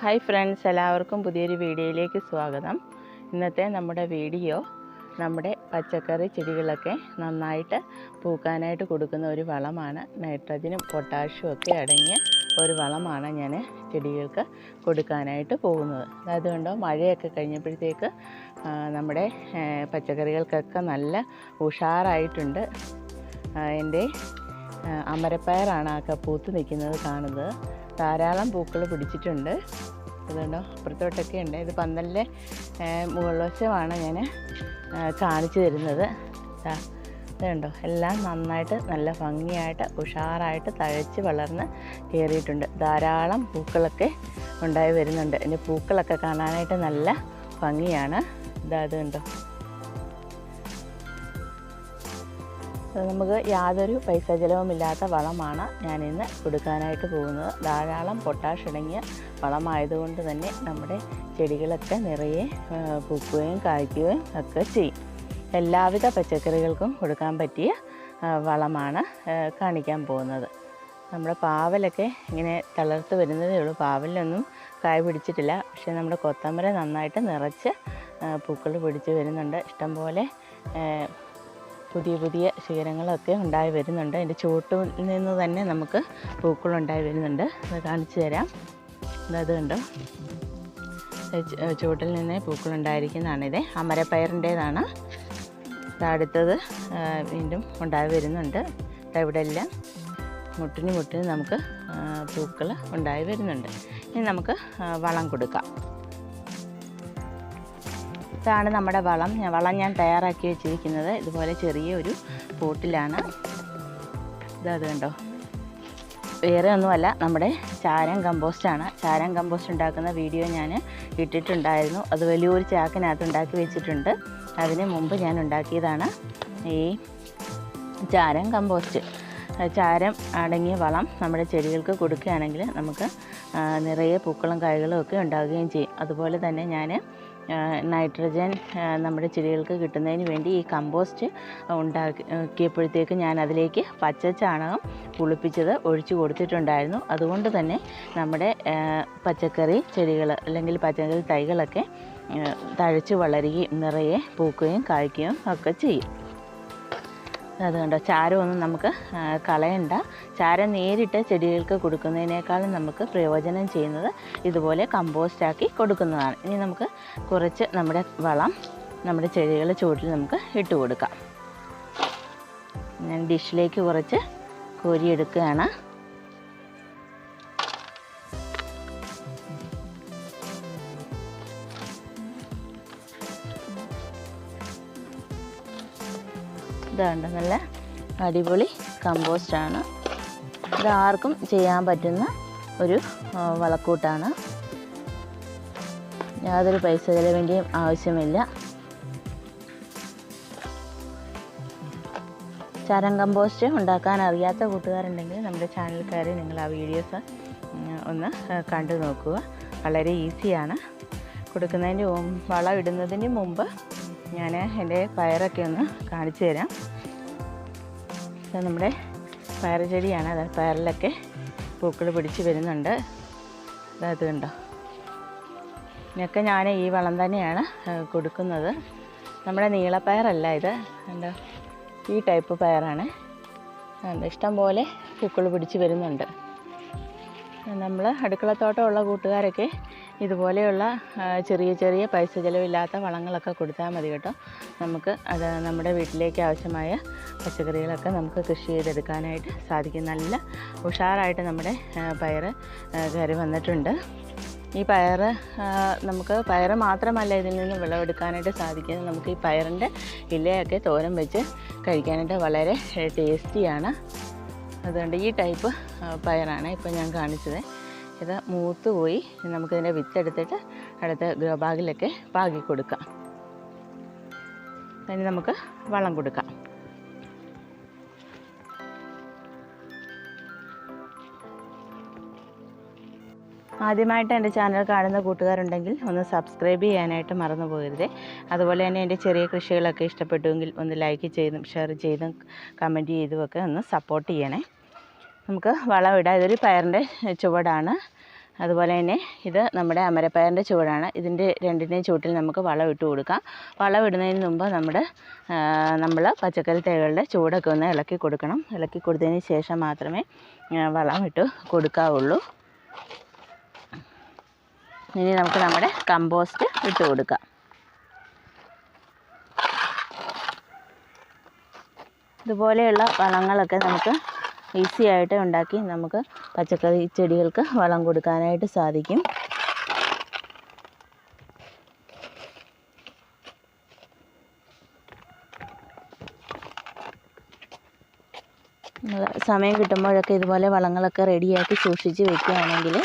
Hi friends എല്ലാവർക്കും പുതിയൊരു വീഡിയോയിലേക്ക് സ്വാഗതം. ഇന്നത്തെ നമ്മുടെ വീഡിയോ നമ്മുടെ പച്ചക്കറി ചെടികളൊക്കെ നന്നായിട്ട് പൂക്കാനായിട്ട് കൊടുക്കുന്ന ഒരു വളമാണ്. നൈട്രജനും പൊട്ടാഷ്യം ഒക്കെ അടങ്ങിയ ഒരു വളമാണ് ഞാൻ ചെടികൾക്ക് കൊടുക്കാനായിട്ട് പോകുന്നത്. അതുകൊണ്ടോ മഴയൊക്കെ കഴിഞ്ഞപ്പോഴത്തേക്ക് നമ്മുടെ പച്ചക്കറികൾക്കൊക്കെ നല്ല ഉഷാറായിട്ടുണ്ട്. എന്റെ അമരപ്പയറാണ് ആ പൂത്ത് നിൽക്കുന്നത് കാണുന്നത്. ധാരാളം പൂക്കൾ പിടിച്ചിട്ടുണ്ട്. അതുകൊണ്ടോ അപ്പുറത്തോട്ടൊക്കെ ഉണ്ട്. ഇത് പന്തലിന്റെ മുകൾ വശമാണ് ഞാൻ കാണിച്ചു തരുന്നത്. ഇതുണ്ടോ എല്ലാം നന്നായിട്ട് നല്ല ഭംഗിയായിട്ട് ഉഷാറായിട്ട് തഴച്ച് വളർന്ന് കയറിയിട്ടുണ്ട്. ധാരാളം പൂക്കളൊക്കെ ഉണ്ടായി വരുന്നുണ്ട്. എന്റെ പൂക്കളൊക്കെ കാണാനായിട്ട് നല്ല ഭംഗിയാണ്. ഇതാ ഇത് നമുക്ക് യാതൊരു പൈസ ചിലവുമില്ലാത്ത വളമാണ് ഞാനിന്ന് കൊടുക്കാനായിട്ട് പോകുന്നത്. ധാരാളം പൊട്ടാഷ് അടങ്ങിയ വളമായതുകൊണ്ട് തന്നെ നമ്മുടെ ചെടികളൊക്കെ നിറയെ പൂക്കുകയും കായ്ക്കുകയും ഒക്കെ ചെയ്യും. എല്ലാവിധ പച്ചക്കറികൾക്കും കൊടുക്കാൻ പറ്റിയ വളമാണ് കാണിക്കാൻ പോകുന്നത്. നമ്മുടെ പാവലൊക്കെ ഇങ്ങനെ തളർത്ത് വരുന്നതേ ഉള്ളൂ. പാവലിനൊന്നും കായ പിടിച്ചിട്ടില്ല. പക്ഷേ നമ്മുടെ കൊത്തമര നന്നായിട്ട് നിറച്ച് പൂക്കൾ പിടിച്ച് വരുന്നുണ്ട്. ഇഷ്ടംപോലെ പുതിയ പുതിയ ശിഖരങ്ങളൊക്കെ ഉണ്ടായി വരുന്നുണ്ട്. അതിന്റെ ചുവട്ടിൽ നിന്ന് തന്നെ നമുക്ക് പൂക്കളുണ്ടായി വരുന്നുണ്ട്. അത് കാണിച്ചു തരാം. അത് കണ്ടോ? ചുവട്ടിൽ നിന്ന് പൂക്കളുണ്ടായിരിക്കുന്നതാണിത് അമരപ്പയറിന്റേതാണ് അടുത്തത് വീണ്ടും ഉണ്ടായി വരുന്നുണ്ട്. ഇവിടെ എല്ലാം മുട്ടിന് മുട്ടിന് നമുക്ക് പൂക്കൾ ഉണ്ടായി വരുന്നുണ്ട്. ഇനി നമുക്ക് വളം കൊടുക്കാം. ഇതാണ് നമ്മുടെ വളം. വളം ഞാൻ തയ്യാറാക്കി വെച്ചിരിക്കുന്നത് ഇതുപോലെ ചെറിയ ഒരു പോട്ടിലാണ്. ഇതത് കണ്ടോ? വേറെ ഒന്നുമല്ല നമ്മുടെ ചാരം കമ്പോസ്റ്റാണ് ചാരം കമ്പോസ്റ്റ് ഉണ്ടാക്കുന്ന വീഡിയോ ഞാൻ ഇട്ടിട്ടുണ്ടായിരുന്നു. അത് വലിയൊരു ചാക്കിനകത്ത് ഉണ്ടാക്കി വെച്ചിട്ടുണ്ട്. അതിന് മുമ്പ് ഞാൻ ഉണ്ടാക്കിയതാണ് ഈ ചാരം കമ്പോസ്റ്റ് ചാരം അടങ്ങിയ വളം നമ്മുടെ ചെടികൾക്ക് കൊടുക്കുകയാണെങ്കിൽ നമുക്ക് നിറയെ പൂക്കളും കായ്കളും ഒക്കെ ഉണ്ടാവുകയും ചെയ്യും. അതുപോലെ തന്നെ ഞാൻ നൈട്രജൻ നമ്മുടെ ചെടികൾക്ക് കിട്ടുന്നതിന് വേണ്ടി ഈ കമ്പോസ്റ്റ് ഉണ്ടാക്കിയപ്പോഴത്തേക്ക് ഞാൻ അതിലേക്ക് പച്ച ചാണകം പുളിപ്പിച്ചത് ഒഴിച്ചു കൊടുത്തിട്ടുണ്ടായിരുന്നു. അതുകൊണ്ട് തന്നെ നമ്മുടെ പച്ചക്കറി ചെടികൾ അല്ലെങ്കിൽ പച്ചക്കറി തൈകളൊക്കെ തഴച്ച് വളരുകയും നിറയെ പൂക്കുകയും കായ്ക്കുകയും ഒക്കെ ചെയ്യും. അത് കണ്ടോ? ചാരമൊന്നും നമുക്ക് കളയണ്ട. ചാരം നേരിട്ട് ചെടികൾക്ക് കൊടുക്കുന്നതിനേക്കാളും നമുക്ക് പ്രയോജനം ചെയ്യുന്നത് ഇതുപോലെ കമ്പോസ്റ്റാക്കി കൊടുക്കുന്നതാണ്. ഇനി നമുക്ക് കുറച്ച് നമ്മുടെ വളം നമ്മുടെ ചെടികളുടെ ചുവട്ടിൽ നമുക്ക് ഇട്ട് കൊടുക്കാം. ഞാൻ ഡിഷിലേക്ക് കുറച്ച് കോരിയെടുക്കുകയാണ് ഇതുണ്ട് നല്ല അടിപൊളി കമ്പോസ്റ്റാണ് ഇത് ആർക്കും ചെയ്യാൻ പറ്റുന്ന ഒരു വളക്കൂട്ടാണ്. യാതൊരു പൈസ ചിലവിന്റെയും ആവശ്യമില്ല. ചാരം കമ്പോസ്റ്റ് ഉണ്ടാക്കാൻ അറിയാത്ത കൂട്ടുകാരുണ്ടെങ്കിൽ നമ്മുടെ ചാനൽ കയറി നിങ്ങൾ ആ വീഡിയോസ് ഒന്ന് കണ്ടു നോക്കുക. വളരെ ഈസിയാണ്. കൊടുക്കുന്നതിന്റെ വളം ഇടുന്നതിന് മുമ്പ് ഞാൻ എന്റെ പയറൊക്കെ ഒന്ന് കാണിച്ചു തരാം. ഇത് നമ്മുടെ പയർ ചെടിയാണ് അത് പയറിലൊക്കെ പൂക്കൾ പിടിച്ച് വരുന്നുണ്ട്. അത് കണ്ടോ? ഇതിനൊക്കെ ഞാൻ ഈ വളം തന്നെയാണ് കൊടുക്കുന്നത്. നമ്മുടെ നീളപ്പയറല്ല ഇത്. കണ്ടോ? ഈ ടൈപ്പ് പയറാണ്. ഇഷ്ടം പോലെ പൂക്കൾ പിടിച്ച് വരുന്നുണ്ട്. നമ്മൾ അടുക്കളത്തോട്ടമുള്ള കൂട്ടുകാരൊക്കെ ഇതുപോലെയുള്ള ചെറിയ ചെറിയ പൈസ ചിലവില്ലാത്ത വളങ്ങളൊക്കെ കൊടുത്താൽ മതി കേട്ടോ. നമുക്ക് അത് നമ്മുടെ വീട്ടിലേക്ക് ആവശ്യമായ പച്ചക്കറികളൊക്കെ നമുക്ക് കൃഷി ചെയ്തെടുക്കാനായിട്ട് സാധിക്കും. നല്ല ഉഷാറായിട്ട് നമ്മുടെ പയർ കയറി വന്നിട്ടുണ്ട്. ഈ പയർ നമുക്ക് പയർ മാത്രമല്ല ഇതിൽ നിന്ന് വിളവെടുക്കാനായിട്ട് സാധിക്കുന്നത്. നമുക്ക് ഈ പയറിന്റെ ഇലയൊക്കെ തോരൻ വെച്ച് കഴിക്കാനായിട്ട് വളരെ ടേസ്റ്റിയാണ്. അതുകൊണ്ട് ഈ ടൈപ്പ് പയറാണ് ഇപ്പോൾ ഞാൻ കാണിച്ചത്. ഇത് മൂത്ത് പോയി നമുക്കിതിന്റെ വിത്തെടുത്തിട്ട് അടുത്ത ഗ്രോ ബാഗിലൊക്കെ പാകി കൊടുക്കാം അതിന് നമുക്ക് വളം കൊടുക്കാം. ആദ്യമായിട്ട് എന്റെ ചാനൽ കാണുന്ന കൂട്ടുകാരുണ്ടെങ്കിൽ ഒന്ന് സബ്സ്ക്രൈബ് ചെയ്യാനായിട്ട് മറന്നു പോകരുത്. അതുപോലെ തന്നെ എന്റെ ചെറിയ കൃഷികളൊക്കെ ഇഷ്ടപ്പെട്ടുവെങ്കിൽ ഒന്ന് ലൈക്ക് ചെയ്തും ഷെയർ ചെയ്തും കമന്റ് ചെയ്തുമൊക്കെ ഒന്ന് സപ്പോർട്ട് ചെയ്യണേ. നമുക്ക് വളം ഇടാം. ഇതൊരു പയറിന്റെ ചുവടാണ്. അതുപോലെ തന്നെ ഇത് നമ്മുടെ അമരപ്പയറിന്റെ ചുവടാണ്. ഇതിന്റെ രണ്ടിന്റെയും ചുവട്ടിൽ നമുക്ക് വളം ഇട്ട് കൊടുക്കാം. വളം ഇടുന്നതിന് മുമ്പ് നമ്മുടെ നമ്മൾ പച്ചക്കറി തൈകളുടെ ചുവടൊക്കെ ഒന്ന് ഇളക്കി കൊടുക്കണം. ഇളക്കി കൊടുത്തതിന് ശേഷം മാത്രമേ വളം ഇട്ട് കൊടുക്കാവുള്ളൂ. ഇനി നമുക്ക് നമ്മുടെ കമ്പോസ്റ്റ് ഇട്ട് കൊടുക്കാം. ഇതുപോലെയുള്ള വളങ്ങളൊക്കെ നമുക്ക് ഈസി ആയിട്ട് ഉണ്ടാക്കി നമുക്ക് പച്ചക്കറി ചെടികൾക്ക് വളം കൊടുക്കാനായിട്ട് സാധിക്കും. സമയം കിട്ടുമ്പോഴൊക്കെ ഇതുപോലെ വളങ്ങളൊക്കെ റെഡിയാക്കി സൂക്ഷിച്ച് വെക്കുകയാണെങ്കിൽ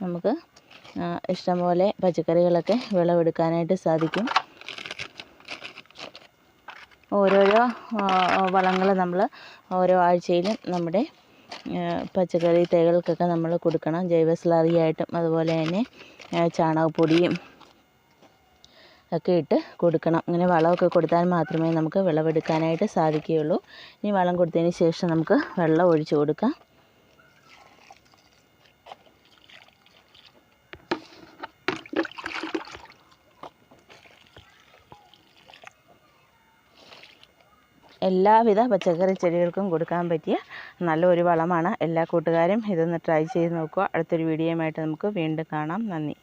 നമുക്ക് ഇഷ്ടംപോലെ പച്ചക്കറികളൊക്കെ വിളവെടുക്കാനായിട്ട് സാധിക്കും. ഓരോരോ വളങ്ങൾ നമ്മൾ ഓരോ ആഴ്ചയിലും നമ്മുടെ പച്ചക്കറി തൈകൾക്കൊക്കെ നമ്മൾ കൊടുക്കണം. ജൈവ സ്ലറിയായിട്ടും അതുപോലെ തന്നെ ചാണകപ്പൊടിയും ഒക്കെ ഇട്ട് കൊടുക്കണം. ഇങ്ങനെ വളമൊക്കെ കൊടുത്താൽ മാത്രമേ നമുക്ക് വിളവെടുക്കാനായിട്ട് സാധിക്കുകയുള്ളൂ. ഇനി വളം കൊടുത്തതിന് ശേഷം നമുക്ക് വെള്ളം ഒഴിച്ചു കൊടുക്കാം. എല്ലാവിധ പച്ചക്കറി ചെടികൾക്കും കൊടുക്കാൻ പറ്റിയ നല്ല ഒരു വളമാണ്. എല്ലാ കൂട്ടുകാരും ഇതൊന്ന് ട്രൈ ചെയ്ത് നോക്കുക. അടുത്തൊരു വീഡിയോയുമായിട്ട് നമുക്ക് വീണ്ടും കാണാം. നന്ദി.